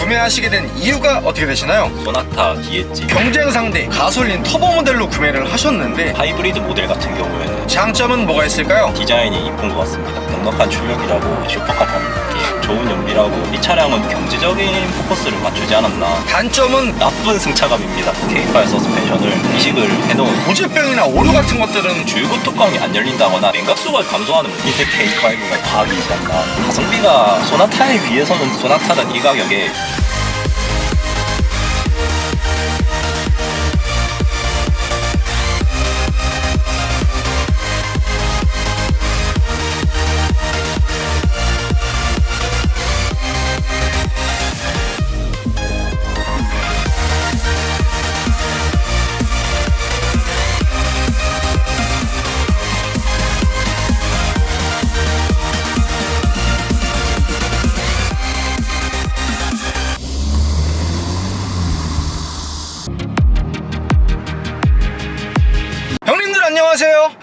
구매하시게 된 이유가 어떻게 되시나요? 소나타 DH 경쟁 상대 가솔린 터보 모델로 구매를 하셨는데 하이브리드 모델 같은 경우에는 장점은 뭐가 있을까요? 디자인이 이쁜 것 같습니다. 넉넉한 출력이라고 슈퍼카 타는 느낌, 좋은 연비라고 이 차량은 경제적인 포커스를 맞추지 않았나. 단점은 나쁜 승차감입니다. K8 서스펜션을 이식을 해놓은 고질병이나 오류 같은 것들은 줄구 뚜껑이 안 열린다거나 냉각수가 감소하는 흰색 K5가 과학이지 않나. 가성비가 소나타에 비해서는 소나타는 이 가격에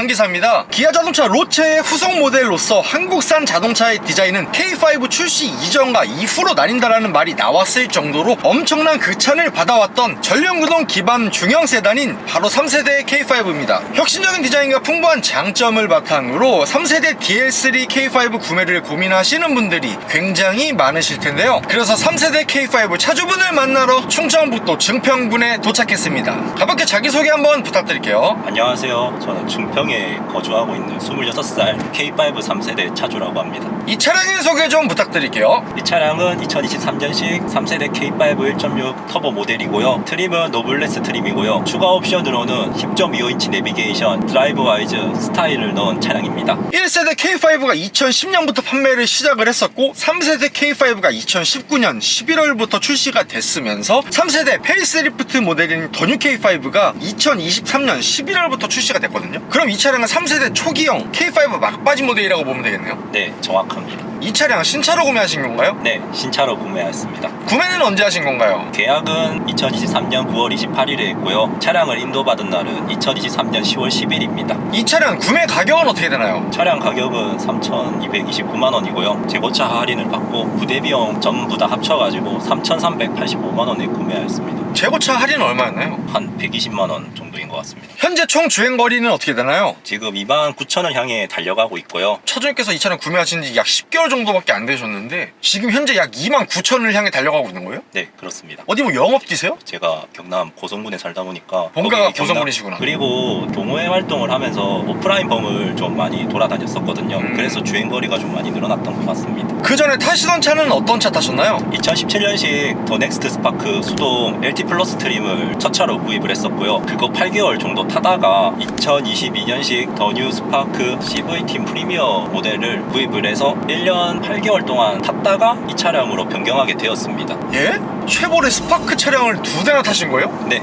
한기사입니다. 기아 자동차 로체의 후속 모델로서 한국산 자동차의 디자인은 K5 출시 이전과 이후로 나뉜다라는 말이 나왔을 정도로 엄청난 극찬을 받아왔던 전륜구동 기반 중형 세단인 바로 3세대 K5입니다. 혁신적인 디자인과 풍부한 장점을 바탕으로 3세대 DL3 K5 구매를 고민하시는 분들이 굉장히 많으실 텐데요. 그래서 3세대 K5 차주분을 만나러 충청북도 증평군에 도착했습니다. 가볍게 자기소개 한번 부탁드릴게요. 안녕하세요. 저는 중평에 거주하고 있는 26살 K5 3세대 차주라고 합니다. 이 차량의 소개 좀 부탁드릴게요. 이 차량은 2023년식 3세대 K5 1.6 터보 모델이고요. 트림은 노블레스 트림이고요. 추가 옵션으로는 10.25인치 내비게이션, 드라이브 와이즈 스타일을 넣은 차량입니다. 1세대 K5가 2010년부터 판매를 시작을 했었고 3세대 K5가 2019년 11월부터 출시가 됐으면서 3세대 페이스리프트 모델인 더뉴 K5가 2023년 11월부터 출시가 됐거든요. 그럼 이 차 량은 3세대 초기형 K5 막바지 모델이라고 보면 되겠네요. 네, 정확합니다. 이 차량 신차로 구매하신 건가요? 네, 신차로 구매했습니다. 구매는 언제 하신 건가요? 계약은 2023년 9월 28일에 했고요. 차량을 인도받은 날은 2023년 10월 10일입니다. 이 차량 구매 가격은 어떻게 되나요? 차량 가격은 3,229만 원이고요. 재고차 할인을 받고 부대 비용 전부 다 합쳐가지고 3,385만 원에 구매하였습니다. 재고차 할인은 얼마였나요? 한 120만 원 정도인 것 같습니다. 현재 총 주행 거리는 어떻게 되나요? 지금 2만 9천 원 향해 달려가고 있고요. 차주님께서 이 차량 구매하신 지 약 10개월 정도밖에 안 되셨는데 지금 현재 약 2만 9천을 향해 달려가고 있는 거예요? 네, 그렇습니다. 어디 뭐 영업 뛰세요? 제가 경남 고성군에 살다 보니까 본가가 거기 경남- 고성군이시구나. 그리고 동호회 활동을 하면서 오프라인 범을 좀 많이 돌아다녔었거든요. 음. 그래서 주행 거리가 좀 많이 늘어났던 것 같습니다. 그 전에 타시던 차는 어떤 차 타셨나요? 2017년식 더 넥스트 스파크 수동 LT 플러스 트림을 첫 차로 구입을 했었고요. 그거 8개월 정도 타다가 2022년식 더뉴 스파크 CVT 프리미어 모델을 구입을 해서 1년 8개월 동안 탔다가 이 차량으로 변경하게 되었습니다. 예? 쉐보레 스파크 차량을 두 대나 타신 거예요? 네,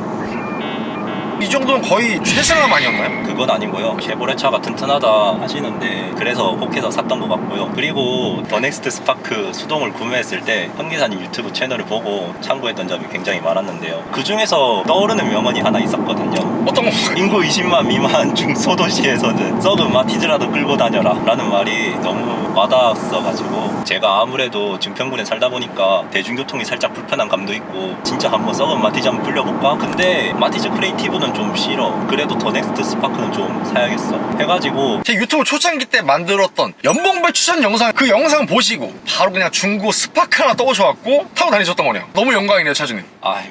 이 정도면 거의 최승암 아니었나요? 그건 아니고요. 쉐보레 차가 튼튼하다 하시는데 그래서 혹해서 샀던 것 같고요. 그리고 더 넥스트 스파크 수동을 구매했을 때 현기사님 유튜브 채널을 보고 참고했던 점이 굉장히 많았는데요. 그 중에서 떠오르는 명언이 하나 있었거든요. 어떤 건가요? 인구 20만 미만 중소도시에서는 썩은 마티즈라도 끌고 다녀라 라는 말이 너무 와닿았어가지고 제가 아무래도 증평군에 살다 보니까 대중교통이 살짝 불편한 감도 있고 진짜 한번 썩은 마티즈 한번 불려볼까? 근데 마티즈 크리에이티브는 좀 싫어. 그래도 더 넥스트 스파크는 좀 사야겠어. 해가지고 제 유튜브 초창기 때 만들었던 연봉배 추천 영상 그 영상 보시고 바로 그냥 중고 스파크 하나 떠오셔갖고 타고 다니셨던 거네요. 너무 영광이네요 차주님 아이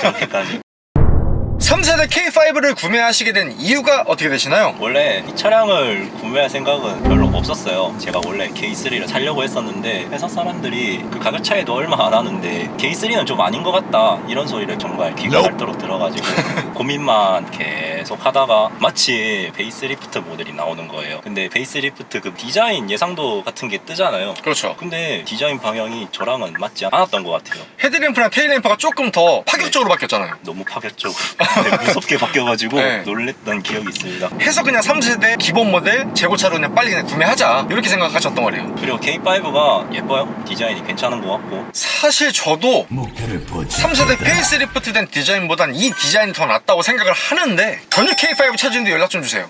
그렇게까지 3세대 K5를 구매하시게 된 이유가 어떻게 되시나요? 원래 이 차량을 구매할 생각은 별로 없었어요. 제가 원래 K3를 사려고 했었는데 회사 사람들이 그 가격 차이도 얼마 안 하는데 K3는 좀 아닌 것 같다 이런 소리를 정말 귀가 닳도록 들어가지고 고민만 계속 하다가 마치 베이스리프트 모델이 나오는 거예요. 근데 베이스리프트 그 디자인 예상도 같은 게 뜨잖아요. 그렇죠 근데 디자인 방향이 저랑은 맞지 않았던 것 같아요. 헤드램프랑 테일램프가 조금 더 파격적으로 바뀌었잖아요 너무 파격적으로 네, 무섭게 바뀌어가지고 네. 놀랬던 기억이 있습니다. 해서 그냥 3세대 기본 모델 재고차로 그냥 빨리 그냥 구매하자 이렇게 생각하셨던 거네요 그리고 K5가 예뻐요. 디자인이 괜찮은 것 같고 사실 저도 목표를 보지 3세대 페이스리프트 된 디자인보단 이 디자인이 더 낫다고 생각을 하는데 전유 K5 차주인데 연락 좀 주세요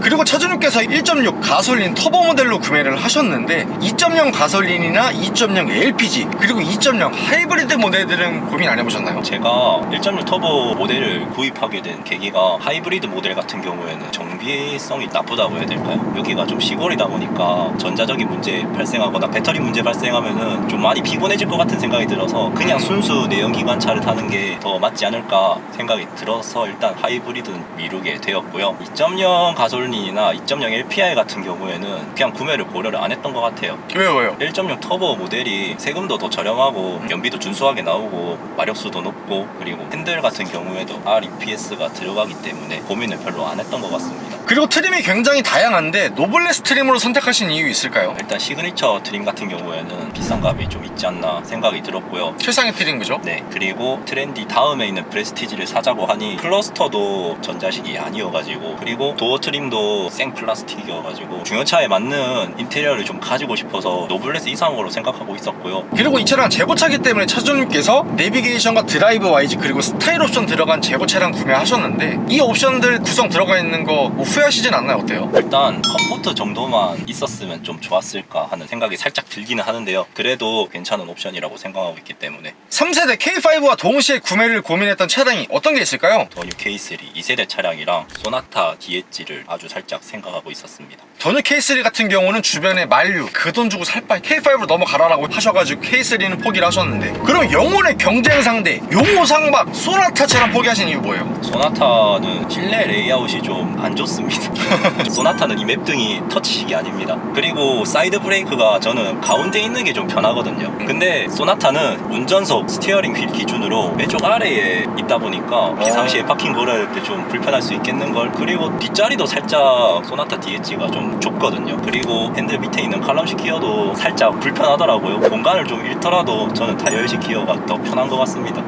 그리고 차주님께서 1.6 가솔린 터보 모델로 구매를 하셨는데 2.0 가솔린이나 2.0 LPG 그리고 2.0 하이브리드 모델들은 고민 안 해보셨나요? 제가 1.6 터보 모델을 구입하게 된 계기가 하이브리드 모델 같은 경우에는 정비성이 나쁘다고 해야 될까요? 여기가 좀 시골이다 보니까 전자적인 문제 발생하거나 배터리 문제 발생하면은 좀 많이 피곤해질 것 같은 생각이 들어서 그냥 순수 내연기관차를 타는 게 더 맞지 않을까 생각이 들어서 일단 하이브리드는 미루게 되었고요. 2.0 가솔린 이나 2.0 LPI 같은 경우에는 그냥 구매를 고려를 안 했던 것 같아요. 왜요 왜요? 1.6 터보 모델이 세금도 더 저렴하고 연비도 준수하게 나오고 마력수도 높고 그리고 핸들 같은 경우에도 REPS가 들어가기 때문에 고민을 별로 안 했던 것 같습니다. 그리고 트림이 굉장히 다양한데 노블레스 트림으로 선택하신 이유 있을까요? 일단 시그니처 트림 같은 경우에는 비싼 값이 좀 있지 않나 생각이 들었고요. 최상의 트림 그죠? 네, 그리고 트렌디 다음에 있는 프레스티지를 사자고 하니 클러스터도 전자식이 아니어가지고 그리고 도어 트림 도 생 플라스틱이어가지고 중형차에 맞는 인테리어를 좀 가지고 싶어서 노블레스 이상으로 생각하고 있었고요. 그리고 이 차량 재고차기 때문에 차주님께서 내비게이션과 드라이브 와이즈 그리고 스타일 옵션 들어간 재고 차량 구매하셨는데 이 옵션들 구성 들어가 있는 거 뭐 후회하시진 않나요? 어때요? 일단 컴포트 정도만 있었으면 좀 좋았을까 하는 생각이 살짝 들기는 하는데요. 그래도 괜찮은 옵션이라고 생각하고 있기 때문에 3세대 K5와 동시에 구매를 고민했던 차량이 어떤 게 있을까요? 더뉴 K3 2세대 차량이랑 소나타 DH를 아주 살짝 생각하고 있었습니다. 전유 K3 같은 경우는 주변에 만류 그 돈 주고 살 바에 K5로 넘어가라라고 하셔가지고 K3는 포기를 하셨는데 그럼 영혼의 경쟁 상대 용호상박 소나타 차량 포기하신 이유 뭐예요? 소나타는 실내 레이아웃이 좀 안 좋습니다. 소나타는 이 맵 등이 터치식이 아닙니다. 그리고 사이드 브레이크가 저는 가운데 있는 게 좀 편하거든요. 근데 소나타는 운전석 스티어링 휠 기준으로 왼쪽 아래에 있다 보니까 비상시에 파킹 걸을 때 좀 불편할 수 있겠는 걸. 그리고 뒷자리도 살짝 소나타 DH가 좀 좁거든요. 그리고 핸들 밑에 있는 칼럼식 기어도 살짝 불편하더라고요. 공간을 좀 잃더라도 저는 다이얼식 기어가 더 편한 것 같습니다.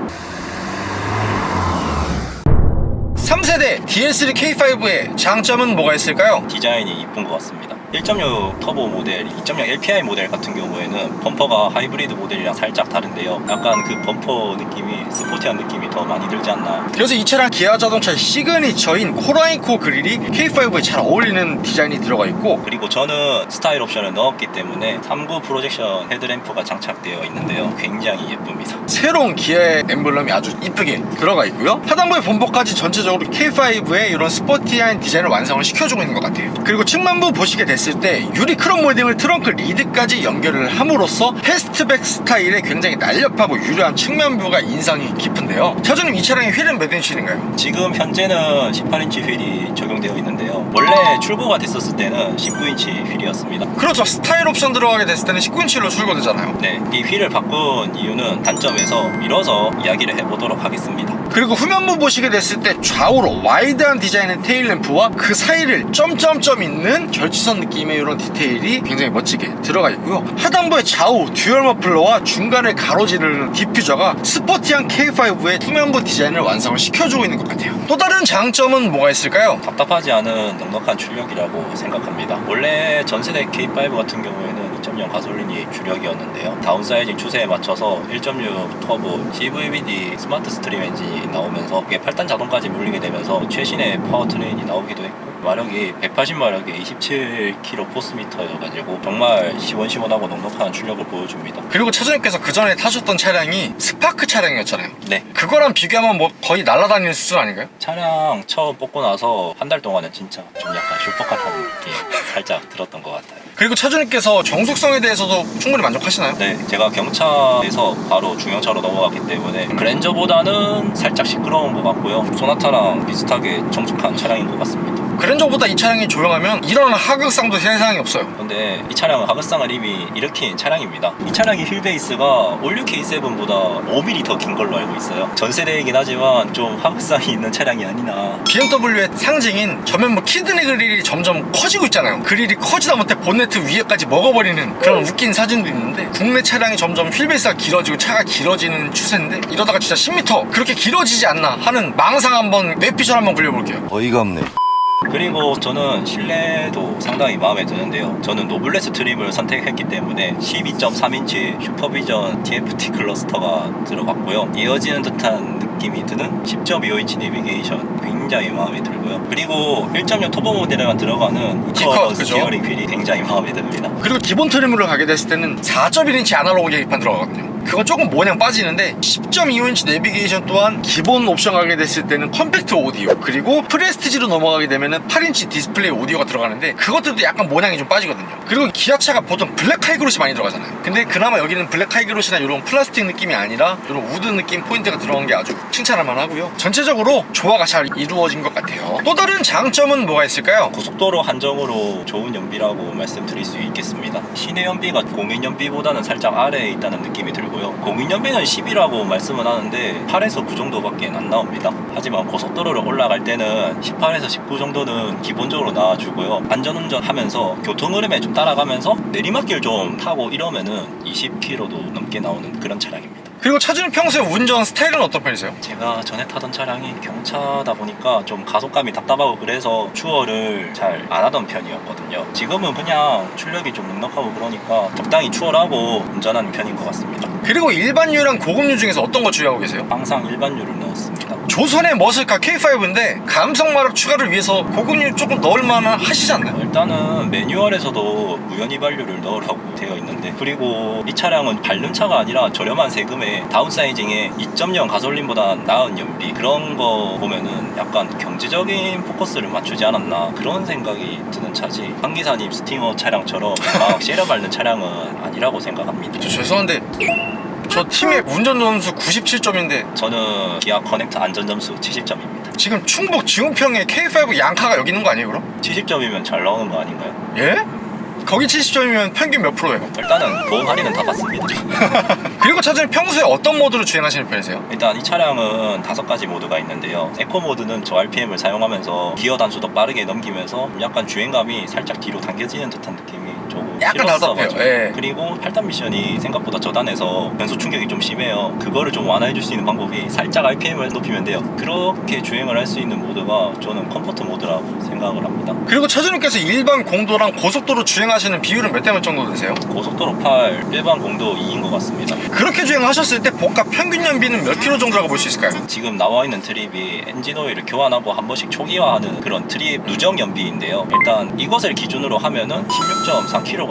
3세대 DL3 K5의 장점은 뭐가 있을까요? 디자인이 이쁜 것 같습니다. 1.6 터보 모델, 2.0 LPI 모델 같은 경우에는 범퍼가 하이브리드 모델이랑 살짝 다른데요. 약간 그 범퍼 느낌이 스포티한 느낌이 더 많이 들지 않나. 그래서 이 차량 기아 자동차의 시그니처인 코라인코 그릴이 K5에 잘 어울리는 디자인이 들어가 있고 그리고 저는 스타일 옵션을 넣었기 때문에 3구 프로젝션 헤드램프가 장착되어 있는데요. 굉장히 예쁩니다. 새로운 기아의 엠블럼이 아주 이쁘게 들어가 있고요. 하단부의 본보까지 전체적으로 K5의 이런 스포티한 디자인을 완성을 시켜주고 있는 것 같아요. 그리고 측면부 보시게 됐을 때 유리 크롬 몰딩을 트렁크 리드까지 연결을 함으로써 패스트백 스타일의 굉장히 날렵하고 유려한 측면부가 인상이 깊은데요. 차주님 이 차량의 휠은 몇 인치인가요? 지금 현재는 18인치 휠이 적용되어 있는데요. 원래 출고가 됐었을 때는 19인치 휠이었습니다. 그렇죠. 스타일 옵션 들어가게 됐을 때는 19인치로 출고되잖아요. 네, 이 휠을 바꾼 이유는 단점에서 밀어서 이야기를 해보도록 하겠습니다. 그리고 후면부 보시게 됐을 때 좌우로 와이드한 디자인의 테일램프와 그 사이를 점점점 있는 절지선 느낌의 이런 디테일이 굉장히 멋지게 들어가 있고요. 하단부의 좌우 듀얼 머플러와 중간을 가로지르는 디퓨저가 스포티한 K5의 후면부 디자인을 완성을 시켜주고 있는 것 같아요. 또 다른 장점은 뭐가 있을까요? 답답하지 않은 넉넉한 출력이라고 생각합니다. 원래 전세대 K5 같은 경우에는 2.0 가솔린이 주력이었는데요. 다운사이징 추세에 맞춰서 1.6 터보 CVVD 스마트 스트림 엔진이 나오면서 이게 8단 자동까지 물리게 되면서 최신의 파워트레인이 나오기도 했고 마력이 180마력에 27kg 포스미터여가지고 정말 시원시원하고 넉넉한 출력을 보여줍니다. 그리고 차주님께서 그 전에 타셨던 차량이 스파크 차량이었잖아요. 네, 그거랑 비교하면 뭐 거의 날아다니는 수준 아닌가요? 차량 처음 뽑고 나서 한 달 동안은 진짜 좀 약간 슈퍼카 타는 느낌 살짝 들었던 것 같아요. 그리고 차주님께서 정숙성에 대해서도 충분히 만족하시나요? 네, 제가 경차에서 바로 중형차로 넘어갔기 때문에 그랜저보다는 살짝 시끄러운 것 같고요. 소나타랑 비슷하게 정숙한 차량인 것 같습니다. 그랜저보다 이 차량이 조용하면 이런 하극상도 세상에 없어요. 근데 이 차량은 하극상을 이미 일으킨 차량입니다. 이 차량의 휠 베이스가 올류 K7보다 5mm 더 긴 걸로 알고 있어요. 전 세대이긴 하지만 좀 하극상이 있는 차량이 아니나. BMW의 상징인 전면부 키드니 그릴이 점점 커지고 있잖아요. 그릴이 커지다 못해 본네트 위에까지 먹어버리는 그런 웃긴 사진도 있는데 국내 차량이 점점 휠베이스가 길어지고 차가 길어지는 추세인데 이러다가 진짜 10m 그렇게 길어지지 않나 하는 망상 한번 뇌피셜 한번 굴려볼게요. 어이가 없네. 그리고 저는 실내도 상당히 마음에 드는데요. 저는 노블레스 트림을 선택했기 때문에 12.3인치 슈퍼비전 TFT 클러스터가 들어갔고요. 이어지는 듯한 느낌이 드는 10.25인치 내비게이션 굉장히 마음에 들고요. 그리고 1.6 터보 모델에만 들어가는 그죠? 스티어링 휠이 굉장히 마음에 듭니다. 그리고 기본 트림으로 가게 됐을 때는 4.1인치 아날로그 계기판 들어가거든요. 그건 조금 모양 빠지는데 10.25인치 내비게이션 또한 기본 옵션 가게 됐을 때는 컴팩트 오디오 그리고 프레스티지로 넘어가게 되면은 8인치 디스플레이 오디오가 들어가는데 그것들도 약간 모양이 좀 빠지거든요. 그리고 기아차가 보통 블랙 하이그로시 많이 들어가잖아요. 근데 그나마 여기는 블랙 하이그로시나 이런 플라스틱 느낌이 아니라 이런 우드 느낌 포인트가 들어간 게 아주 칭찬할 만하고요. 전체적으로 조화가 잘 이루어진 것 같아요. 또 다른 장점은 뭐가 있을까요? 고속도로 한정으로 좋은 연비라고 말씀드릴 수 있겠습니다. 시내 연비가 공인 연비보다는 살짝 아래에 있다는 느낌이 들고요. 공인 연비는 10이라고 말씀은 하는데 8에서 9 정도밖에 안 나옵니다. 하지만 고속도로를 올라갈 때는 18에서 19 정도는 기본적으로 나와주고요. 안전운전 하면서 교통 흐름에 좀 따라가면서 내리막길 좀 타고 이러면은 20km도 넘게 나오는 그런 차량입니다. 그리고 차주는 평소에 운전 스타일은 어떤 편이세요? 제가 전에 타던 차량이 경차다 보니까 좀 가속감이 답답하고 그래서 추월을 잘 안 하던 편이었거든요. 지금은 그냥 출력이 좀 넉넉하고 그러니까 적당히 추월하고 운전하는 편인 것 같습니다. 그리고 일반유랑 고급유 중에서 어떤 거 주의하고 계세요? 항상 일반유를 넣었습니다. 조선의 머슬카 K5인데 감성 마력 추가를 위해서 고급유 조금 넣을 만한 하시지 않나요? 일단은 매뉴얼에서도 무연이발유를 넣으라고 되어 있는데 그리고 이 차량은 밟는 차가 아니라 저렴한 세금에 다운사이징에 2.0 가솔린보다 나은 연비 그런 거 보면은 약간 경제적인 포커스를 맞추지 않았나 그런 생각이 드는 차지 황기사님 스팅어 차량처럼 막 세려 밟는 차량은 아니라고 생각합니다 저 죄송한데 저 팀의 운전 점수 97점인데 저는 기아 커넥트 안전점수 70점입니다 지금 충북 지웅평에 K5 양카가 여기 있는 거 아니에요 그럼? 70점이면 잘 나오는 거 아닌가요? 예? 거기 70점이면 평균 몇 프로예요? 일단은 보험 할인은 다 받습니다 그리고 차주는 평소에 어떤 모드로 주행하시는 편이세요? 일단 이 차량은 다섯 가지 모드가 있는데요. 에코 모드는 저 RPM을 사용하면서 기어 단수도 빠르게 넘기면서 약간 주행감이 살짝 뒤로 당겨지는 듯한 느낌이 조금 약간. 답답해요. 예. 그리고 8단 미션이 생각보다 저단해서 변속 충격이 좀 심해요. 그거를 좀 완화해 줄 수 있는 방법이 살짝 RPM을 높이면 돼요. 그렇게 주행을 할 수 있는 모드가 저는 컴포트 모드라고 생각을 합니다. 그리고 차주님께서 일반 공도랑 고속도로 주행하시는 비율은 몇 대몇 정도 되세요? 고속도로 8 일반 공도 2인 것 같습니다. 그렇게 주행하셨을 때 복합 평균 연비는 몇 킬로 정도라고 볼 수 있을까요? 지금 나와 있는 트립이 엔진 오일을 교환하고 한 번씩 초기화하는 그런 트립 누정 연비인데요. 일단 이것을 기준으로 하면은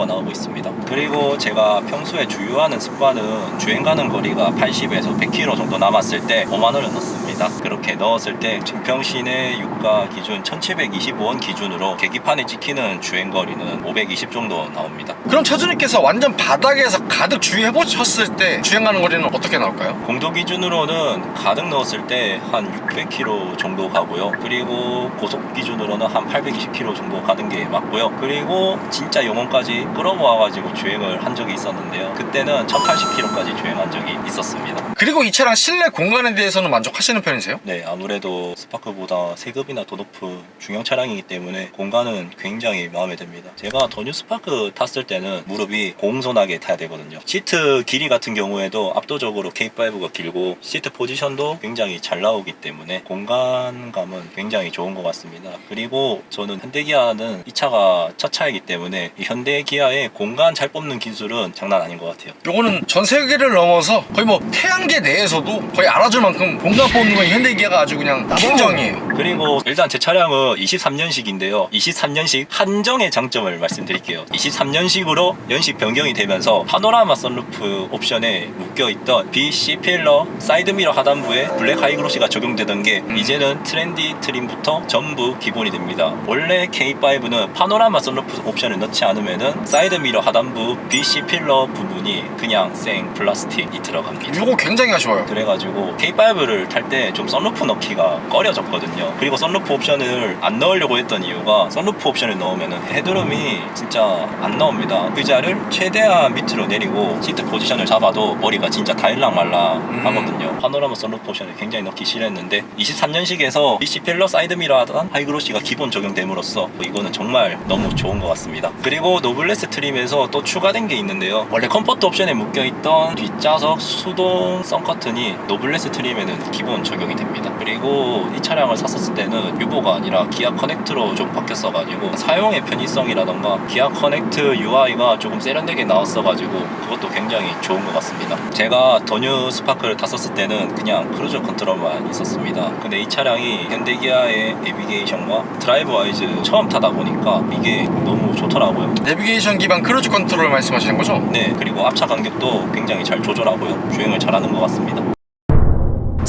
16.4km가 나오고 있습니다. 그리고 제가 평소에 주유하는 습관은 주행 가는 거리가 80에서 100km 정도 남았을 때 5만 원을 넣습니다. 그렇게 넣었을 때 증평 시내 유가 기준 1725원 기준으로 계기판에 찍히는 주행 거리는 520 정도 나옵니다. 그럼 차주님께서 완전 바닥에서 가득 주유해 보셨을 때 주행하는 거리는 어떻게 나올까요? 공도 기준으로는 가득 넣었을 때 한 600km 정도 가고요. 그리고 고속 기준으로는 한 820km 정도 가는 게 맞고요. 그리고 진짜 영혼까지 끌어모아가지고 주행을 한 적이 있었는데요. 그때는 1080km까지 주행한 적이 있었습니다. 그리고 이 차량 실내 공간에 대해서는 만족하시는 편이세요? 네, 아무래도 스파크보다 세급이나 더 높은 중형 차량이기 때문에 공간은 굉장히 마음에 듭니다. 제가 더뉴 스파크 탔을 때는 무릎이 공손하게 타야 되거든요. 시트 길이 같은 경우에도 압도적으로 K5가 길고 시트 포지션도 굉장히 잘 나오기 때문에 공간감은 굉장히 좋은 것 같습니다. 그리고 저는 현대기아는 이 차가 첫 차이기 때문에 이 현대기아의 공간 잘 뽑는 기술은 장난 아닌 것 같아요. 요거는 전 세계를 넘어서 거의 뭐 태양 계 내에서도 거의 알아줄 만큼 공간 뽑는 건 현대기아가 아주 그냥 킹정이에요. 그리고 일단 제 차량은 23년식인데요. 23년식 한정의 장점을 말씀드릴게요. 23년식으로 연식 변경이 되면서 파노라마 선루프 옵션에 묶여있던 BC 필러 사이드미러 하단부에 블랙 하이그로시가 적용되던 게 이제는 트렌디 트림부터 전부 기본이 됩니다. 원래 K5는 파노라마 선루프 옵션을 넣지 않으면은 사이드미러 하단부 BC 필러 부분이 그냥 생 플라스틱이 들어갑니다. 요거 굉장히 아쉬워요. 그래가지고 K5를 탈 때 좀 썬루프 넣기가 꺼려졌거든요. 그리고 썬루프 옵션을 안 넣으려고 했던 이유가 썬루프 옵션을 넣으면 헤드룸이 진짜 안 나옵니다. 의자를 최대한 밑으로 내리고 시트 포지션을 잡아도 머리가 진짜 다일랑말랑 음. 하거든요. 파노라마 썬루프 옵션을 굉장히 넣기 싫어했는데 23년식에서 BC 필러 사이드 미러 하단 하이그로시가 기본 적용됨으로써 이거는 정말 너무 좋은 것 같습니다. 그리고 노블레스 트림에서 또 추가된 게 있는데요. 원래 컴포트 옵션에 묶여있던 뒷좌석 수동 썬커튼이 노블레스 트림에는 기본 적용이 됩니다. 그리고 이 차량을 샀었을 때는 유보가 아니라 기아 커넥트로 좀 바뀌었어가지고 사용의 편의성이라던가 기아 커넥트 UI가 조금 세련되게 나왔어가지고 그것도 굉장히 좋은 것 같습니다. 제가 더뉴 스파크를 탔었을 때는 그냥 크루즈 컨트롤만 있었습니다. 근데 이 차량이 현대기아의 내비게이션과 드라이브 와이즈 처음 타다 보니까 이게 너무 좋더라고요. 내비게이션 기반 크루즈 컨트롤 말씀하시는 거죠? 네, 그리고 앞차 간격도 굉장히 잘 조절하고요. 주행을 잘하는 것 같습니다.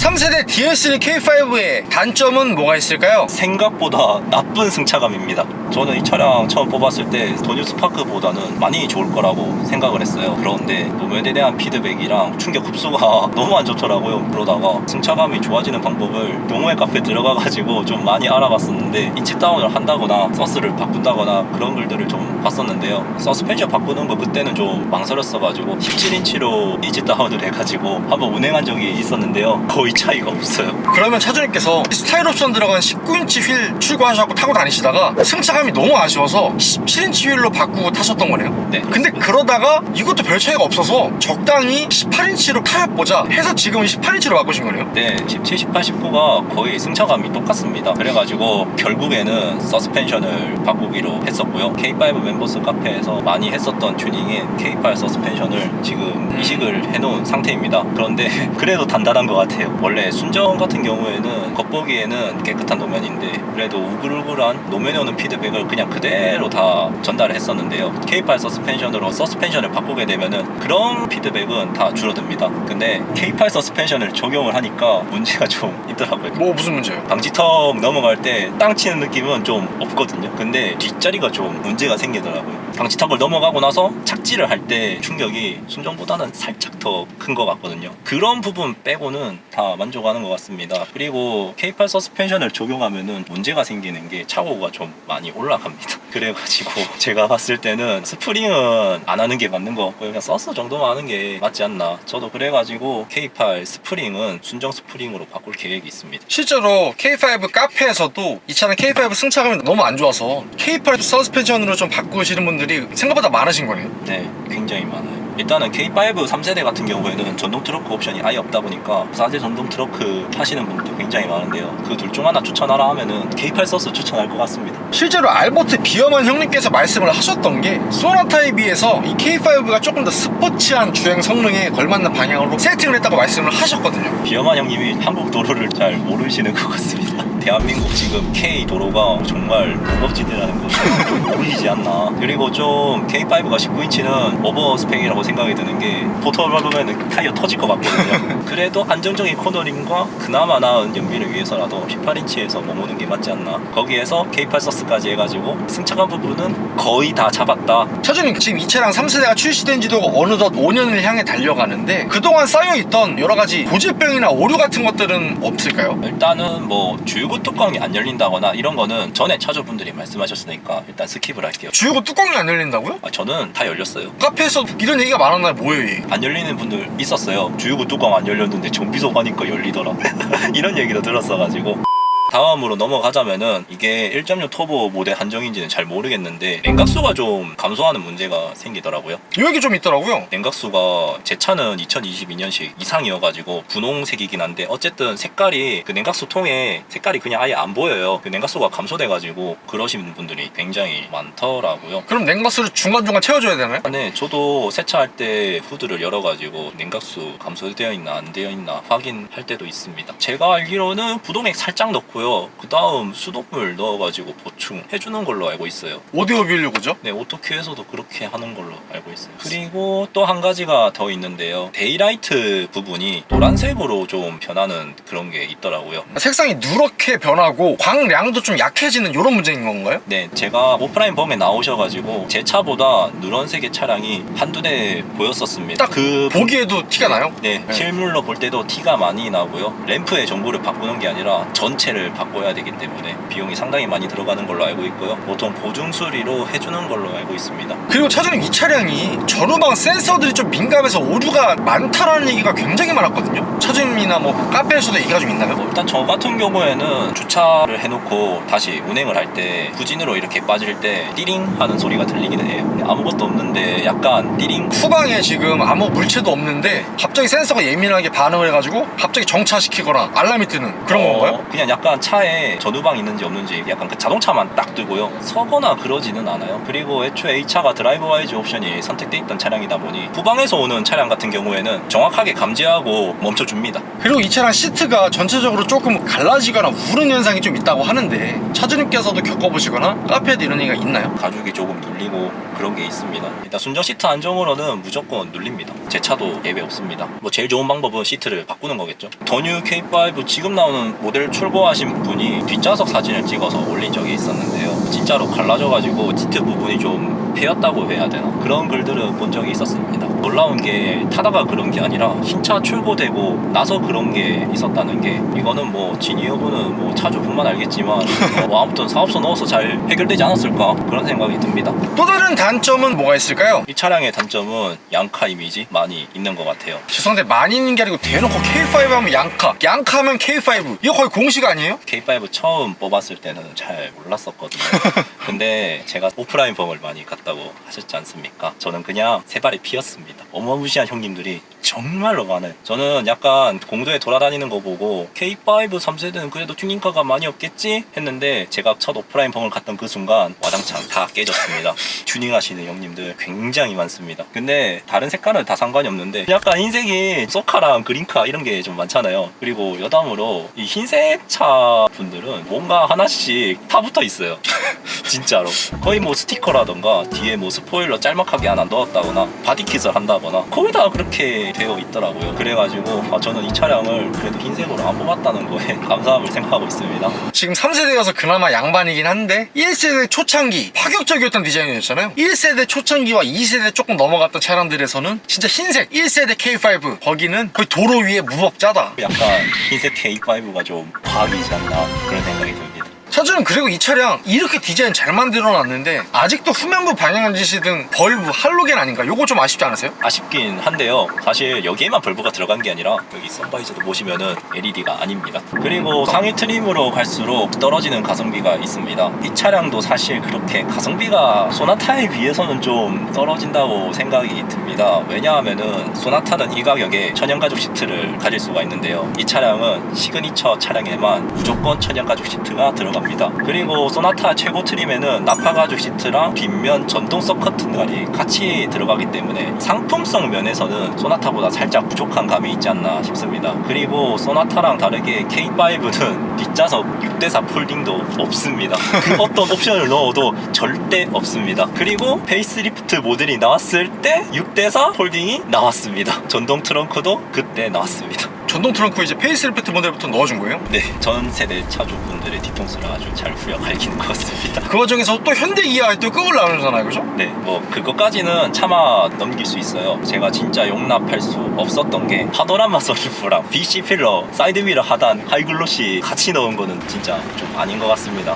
3세대 DS3 K5의 단점은 뭐가 있을까요? 생각보다 나쁜 승차감입니다. 저는 이 차량 처음 뽑았을 때 도뉴 스파크보다는 많이 좋을 거라고 생각을 했어요. 그런데 노면에 대한 피드백이랑 충격 흡수가 너무 안 좋더라고요. 그러다가 승차감이 좋아지는 방법을 동호회 카페 들어가가지고 좀 많이 알아봤었는데 인치 다운을 한다거나 서스를 바꾼다거나 그런 글들을 좀 봤었는데요. 서스펜션 바꾸는 거 그때는 좀 망설였어가지고 17인치로 인치 다운을 해가지고 한번 운행한 적이 있었는데요. 거의 차이가 없어요. 그러면 차주님께서 스타일 옵션 들어간 19인치 휠 출고하셔서 타고 다니시다가 승차감이 너무 아쉬워서 17인치 휠로 바꾸고 타셨던 거네요? 네. 근데 그러다가 이것도 별 차이가 없어서 적당히 18인치로 타보자 해서 지금은 18인치로 바꾸신 거네요? 네, 17, 18, 19가 거의 승차감이 똑같습니다. 그래가지고 결국에는 서스펜션을 바꾸기로 했었고요. K5 멤버스 카페에서 많이 했었던 튜닝인 K8 서스펜션을 지금 이식을 해놓은 상태입니다. 그런데 그래도 단단한 것 같아요. 원래 순정 같은 경우에는 겉보기에는 깨끗한 노면인데 그래도 우글우글한 노면에 오는 피드백을 그냥 그대로 다 전달을 했었는데요. K8 서스펜션으로 서스펜션을 바꾸게 되면은 그런 피드백은 다 줄어듭니다. 근데 K8 서스펜션을 적용을 하니까 문제가 좀 있더라고요. 뭐 무슨 문제예요? 방지턱 넘어갈 때 땅 치는 느낌은 좀 없거든요. 근데 뒷자리가 좀 문제가 생기더라고요. 방지턱을 넘어가고 나서 착지를 할 때 충격이 순정보다는 살짝 더 큰 것 같거든요. 그런 부분 빼고는 다 만족하는 것 같습니다. 그리고 K8 서스펜션을 적용하면은 문제가 생기는 게 차고가 좀 많이 올라갑니다. 그래가지고 제가 봤을 때는 스프링은 안 하는 게 맞는 것 같고요. 그냥 서스 정도만 하는 게 맞지 않나. 저도 그래가지고 K8 스프링은 순정 스프링으로 바꿀 계획이 있습니다. 실제로 K5 카페에서도 이 차는 K5 승차감이 너무 안 좋아서 K8 서스펜션으로 좀 바꾸시는 분들이 생각보다 많으신 거네요. 네, 굉장히 많아요. 일단은 K5 3세대 같은 경우에는 전동 트러크 옵션이 아예 없다 보니까 4제 전동 트러크 하시는 분들 굉장히 많은데요. 그 둘 중 하나 추천하라 하면은 K8 서스 추천할 것 같습니다. 실제로 알버트 비어만 형님께서 말씀을 하셨던 게 소나타에 비해서 이 K5가 조금 더 스포츠한 주행 성능에 걸맞는 방향으로 세팅을 했다고 말씀을 하셨거든요. 비어만 형님이 한국 도로를 잘 모르시는 것 같습니다. 대한민국 지금 K 도로가 정말 무법지대라는 거좀 보이지 않나. 그리고 좀 K5가 19인치는 오버 스펙이라고 생각이 드는 게 보통 밟으면 타이어 터질 것 같거든요. 그래도 안정적인 코너링과 그나마 나은 연비를 위해서라도 18인치에서 머무는 게 맞지 않나. 거기에서 K8 서스까지 해가지고 승차감 부분은 거의 다 잡았다. 차주님 지금 이 차량 3세대가 출시된 지도 어느덧 5년을 향해 달려가는데 그동안 쌓여있던 여러 가지 고질병이나 오류 같은 것들은 없을까요? 일단은 뭐 주유 구 뚜껑이 안 열린다거나 이런 거는 전에 차주분들이 말씀하셨으니까 일단 스킵을 할게요. 주유구 뚜껑이 안 열린다고요? 아, 저는 다 열렸어요. 카페에서 이런 얘기가 많았나요? 뭐예요 이게? 안 열리는 분들 있었어요. 주유구 뚜껑 안 열렸는데 정비소 가니까 열리더라. 이런 얘기도 들었어가지고. 다음으로 넘어가자면은 이게 1.6 터보 모델 한정인지는 잘 모르겠는데 냉각수가 좀 감소하는 문제가 생기더라고요. 이 얘기 좀 있더라고요. 냉각수가 제 차는 2022년식 이상이어가지고 분홍색이긴 한데 어쨌든 색깔이 그 냉각수 통에 색깔이 그냥 아예 안 보여요. 그 냉각수가 감소돼가지고 그러신 분들이 굉장히 많더라고요. 그럼 냉각수를 중간중간 채워줘야 되나요? 네, 저도 세차할 때 후드를 열어가지고 냉각수 감소되어 있나 안 되어 있나 확인할 때도 있습니다. 제가 알기로는 부동액 살짝 넣고 요. 그 다음 수돗물 넣어가지고 보충해주는 걸로 알고 있어요. 오디오 비려고죠? 네, 오토큐에서도 그렇게 하는 걸로 알고 있어요. 그리고 또 한 가지가 더 있는데요. 데이라이트 부분이 노란색으로 좀 변하는 그런 게 있더라고요. 색상이 누렇게 변하고 광량도 좀 약해지는 이런 문제인 건가요? 네, 제가 오프라인 범에 나오셔가지고 제 차보다 누런색의 차량이 한두 대 보였었습니다. 딱 그 보기에도 티가 나요? 네, 네. 실물로 볼 때도 티가 많이 나고요. 램프의 정보를 바꾸는 게 아니라 전체를 차를 바꿔야 되기 때문에 비용이 상당히 많이 들어가는 걸로 알고 있고요. 보통 보증 수리로 해주는 걸로 알고 있습니다. 그리고 차주님 이 차량이 전후방 센서들이 좀 민감해서 오류가 많다라는 얘기가 굉장히 많았거든요. 차주님이나 뭐 카페에서도 얘기가 좀 있나요? 뭐 일단 저 같은 경우에는 주차를 해놓고 다시 운행을 할 때 후진으로 이렇게 빠질 때 띠링 하는 소리가 들리기는 해요. 아무것도 없는데 약간 띠링 후방에 지금 아무 물체도 없는데 갑자기 센서가 예민하게 반응을 해가지고 갑자기 정차시키거나 알람이 뜨는 그런 어, 건가요? 그냥 약간 차에 전후방 있는지 없는지 약간 그 자동차만 딱 뜨고요. 서거나 그러지는 않아요. 그리고 애초에 이 차가 드라이브 와이즈 옵션이 선택돼 있던 차량이다 보니 후방에서 오는 차량 같은 경우에는 정확하게 감지하고 멈춰줍니다. 그리고 이 차량 시트가 전체적으로 조금 갈라지거나 우는 현상이 좀 있다고 하는데 차주님께서도 겪어보시거나 카페에도 이런 얘기가 있나요? 가죽이 조금 눌리고 그런 게 있습니다. 일단 순정 시트 안정으로는 무조건 눌립니다. 제 차도 예외 없습니다. 뭐 제일 좋은 방법은 시트를 바꾸는 거겠죠. 더 뉴 K5 지금 나오는 모델 출고하신 분이 뒷좌석 사진을 찍어서 올린 적이 있었는데요. 진짜로 갈라져가지고 시트 부분이 좀 패였다고 해야 되나 그런 글들은 본 적이 있었습니다. 놀라운 게 타다가 그런 게 아니라 신차 출고되고 나서 그런 게 있었다는 게 이거는 뭐 진이 여부는 뭐 차주분만 알겠지만 뭐 아무튼 사업소 넣어서 잘 해결되지 않았을까 그런 생각이 듭니다. 또 다른 단점은 뭐가 있을까요? 이 차량의 단점은 양카 이미지 많이 있는 것 같아요. 죄송한데 많이 있는 게 아니고 대놓고 K5 하면 양카 양카 하면 K5 이거 거의 공식 아니에요? K5 처음 뽑았을 때는 잘 몰랐었거든요. 근데 제가 오프라인 범을 많이 갔다 고 하셨지 않습니까? 저는 그냥 세 발이 피었습니다. 어마무시한 형님들이 정말로 많아요. 저는 약간 공도에 돌아다니는 거 보고 K5 3세대는 그래도 튜닝카가 많이 없겠지 했는데 제가 첫 오프라인 벙을 갔던 그 순간 와장창 다 깨졌습니다. 튜닝하시는 형님들 굉장히 많습니다. 근데 다른 색깔은 다 상관이 없는데 약간 흰색이 소카랑 그린카 이런 게 좀 많잖아요. 그리고 여담으로 이 흰색 차 분들은 뭔가 하나씩 다 붙어 있어요. 진짜로. 거의 뭐 스티커라던가 뒤에 뭐 스포일러 짤막하게 하나 넣었다거나 바디킷을 한다거나 거의 다 그렇게 되어 있더라고요. 그래가지고 아, 저는 이 차량을 그래도 흰색으로 안 뽑았다는 거에 감사함을 생각하고 있습니다. 지금 3세대여서 그나마 양반이긴 한데 1세대 초창기 파격적이었던 디자인이었잖아요. 1세대 초창기와 2세대 조금 넘어갔던 차량들에서는 진짜 흰색 1세대 K5 거기는 거의 도로 위에 무법자다. 약간 흰색 K5가 좀 과학이지 않나 그런 생각이 듭니다 차주는 그리고 이 차량 이렇게 디자인 잘 만들어 놨는데 아직도 후면부 방향지시 등 벌브 할로겐 아닌가 요거 좀 아쉽지 않으세요? 아쉽긴 한데요. 사실 여기에만 벌브가 들어간 게 아니라 여기 선바이저도 보시면은 LED가 아닙니다. 그리고 상위 트림으로 갈수록 떨어지는 가성비가 있습니다. 이 차량도 사실 그렇게 가성비가 소나타에 비해서는 좀 떨어진다고 생각이 듭니다. 왜냐하면은 소나타는 이 가격에 천연가죽 시트를 가질 수가 있는데요. 이 차량은 시그니처 차량에만 무조건 천연가죽 시트가 들어 갑니다. 그리고 소나타 최고 트림에는 나파가죽 시트랑 뒷면 전동 서커튼갈이 같이 들어가기 때문에 상품성 면에서는 소나타보다 살짝 부족한 감이 있지 않나 싶습니다. 그리고 소나타랑 다르게 K5는 뒷좌석 6대4 폴딩도 없습니다. 그 어떤 옵션을 넣어도 절대 없습니다. 그리고 페이스리프트 모델이 나왔을 때 6대4 폴딩이 나왔습니다. 전동 트렁크도 그때 나왔습니다. 전동 트렁크 이제 페이스리프트 모델부터 넣어준 거예요? 네, 전 세대 차주분들의 뒤통수를 아주 잘 후려 갈기는 것 같습니다. 그 와중에서 또 현대 기아에 또 끄을 나누잖아요 그죠? 네, 뭐 그것까지는 차마 넘길 수 있어요. 제가 진짜 용납할 수 없었던 게 파노라마 선루프랑 BC 필러, 사이드미러 하단, 하이글로시 같이 넣은 거는 진짜 좀 아닌 것 같습니다.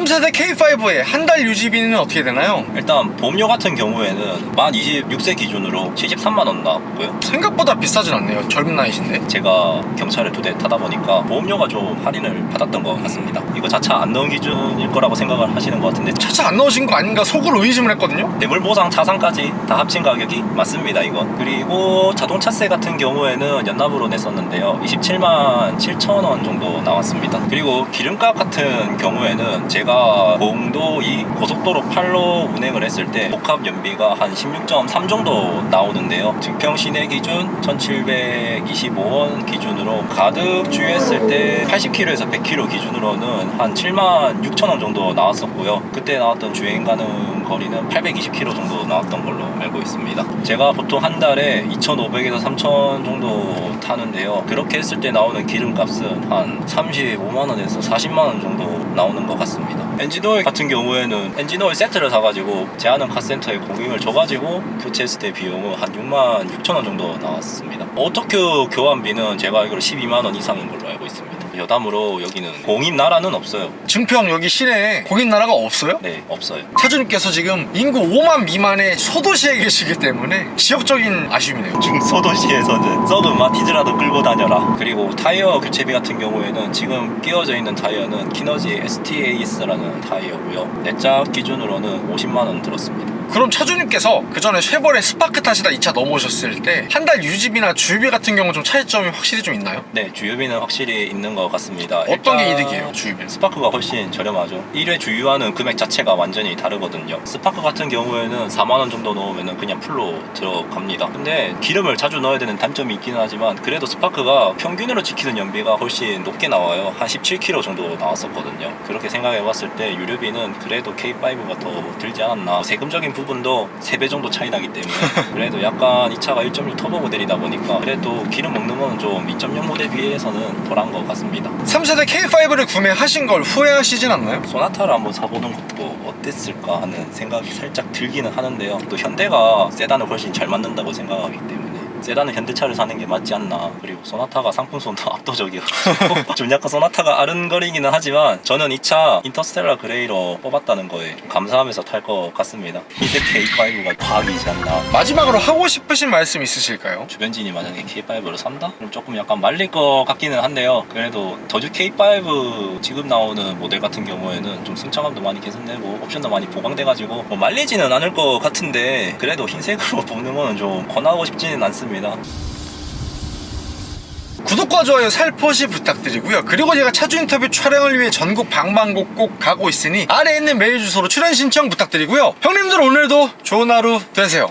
3세대 K5의 한 달 유지비는 어떻게 되나요? 일단 보험료 같은 경우에는 만 26세 기준으로 73만 원 나왔고요. 생각보다 비싸진 않네요. 젊은 나이신데. 제가 경차를 두 대 타다 보니까 보험료가 좀 할인을 받았던 것 같습니다. 이거 자차 안 넣은 기준일 거라고 생각을 하시는 것 같은데. 차차 안 넣으신 거 아닌가 속으로 의심을 했거든요. 뇌물 보상 자산까지 다 합친 가격이 맞습니다 이건. 그리고 자동차세 같은 경우에는 연납으로 냈었는데요. 27만 7천 원 정도 나왔습니다. 그리고 기름값 같은 경우에는 제가 공도 이 고속도로 8로 운행을 했을 때 복합 연비가 한 16.3 정도 나오는데요. 증평 시내 기준 1725원 기준으로 가득 주유했을 때 80km에서 100km 기준으로는 한 7만 6천 원 정도 나왔었고요. 그때 나왔던 주행 가능 거리는 820km 정도 나왔던 걸로 알고 있습니다. 제가 보통 한 달에 2,500에서 3,000 정도 타는데요. 그렇게 했을 때 나오는 기름값은 한 35만 원에서 40만 원 정도 나오는 것 같습니다. 엔진오일 같은 경우에는 엔진오일 세트를 사가지고 제 아는 카센터에 공임을 줘가지고 교체했을 때 비용은 한 6만 6천 원 정도 나왔습니다. 오토큐 교환비는 제가 알기로 12만 원 이상인 걸로 알고 있습니다. 여담으로 여기는 공임 나라는 없어요. 증평 여기 시내에 공인 나라가 없어요? 네, 없어요. 차주님께서 지금 인구 5만 미만의 소도시에 계시기 때문에 지역적인 아쉬움이네요. 중소도시에서는 썩은 마티즈라도 끌고 다녀라. 그리고 타이어 교체비 같은 경우에는 지금 끼워져 있는 타이어는 키너지 STAS라는 타이어고요. 내짝 기준으로는 50만 원 들었습니다. 그럼 차주님께서 그 전에 쉐보레 스파크 타시다 2차 넘어오셨을 때 한 달 유지비나 주유비 같은 경우 좀 차이점이 확실히 좀 있나요? 네, 주유비는 확실히 있는 것 같습니다. 어떤 게 이득이에요, 주유비는? 스파크가 훨씬 저렴하죠. 1회 주유하는 금액 자체가 완전히 다르거든요. 스파크 같은 경우에는 4만 원 정도 넣으면 그냥 풀로 들어갑니다. 근데 기름을 자주 넣어야 되는 단점이 있기는 하지만 그래도 스파크가 평균으로 지키는 연비가 훨씬 높게 나와요. 한 17km 정도 나왔었거든요. 그렇게 생각해봤을 때 유류비는 그래도 K5가 더 들지 않았나. 세금적인 부분도 3배 정도 차이 나기 때문에 그래도 약간 이 차가 1.6 터보 모델이다 보니까 그래도 기름 먹는 거는 좀2.0 모델 비해서는 덜한 것 같습니다. 3세대 K5를 구매하신 걸 후회하시진 않나요? 소나타를 한번 사보는 것도 어땠을까 하는 생각이 살짝 들기는 하는데요. 또 현대가 세단을 훨씬 잘 만든다고 생각하기 때문에 세단은 현대차를 사는 게 맞지 않나. 그리고 소나타가 상품성도 압도적이어서 좀 약간 소나타가 아른거리기는 하지만 저는 이 차 인터스텔라 그레이로 뽑았다는 거에 좀 감사하면서 탈 것 같습니다. 흰색 K5가 과학이지 않나. 마지막으로 하고 싶으신 말씀 있으실까요? 주변진이 만약에 K5를 산다? 그럼 조금 약간 말릴 것 같기는 한데요. 그래도 더주 K5 지금 나오는 모델 같은 경우에는 좀 승차감도 많이 개선되고 옵션도 많이 보강돼가지고 뭐 말리지는 않을 것 같은데 그래도 흰색으로 뽑는 거는 좀 권하고 싶지는 않습니다. 구독과 좋아요 살포시 부탁드리고요. 그리고 제가 차주 인터뷰 촬영을 위해 전국 방방곡곡 가고 있으니 아래에 있는 메일 주소로 출연 신청 부탁드리고요. 형님들 오늘도 좋은 하루 되세요.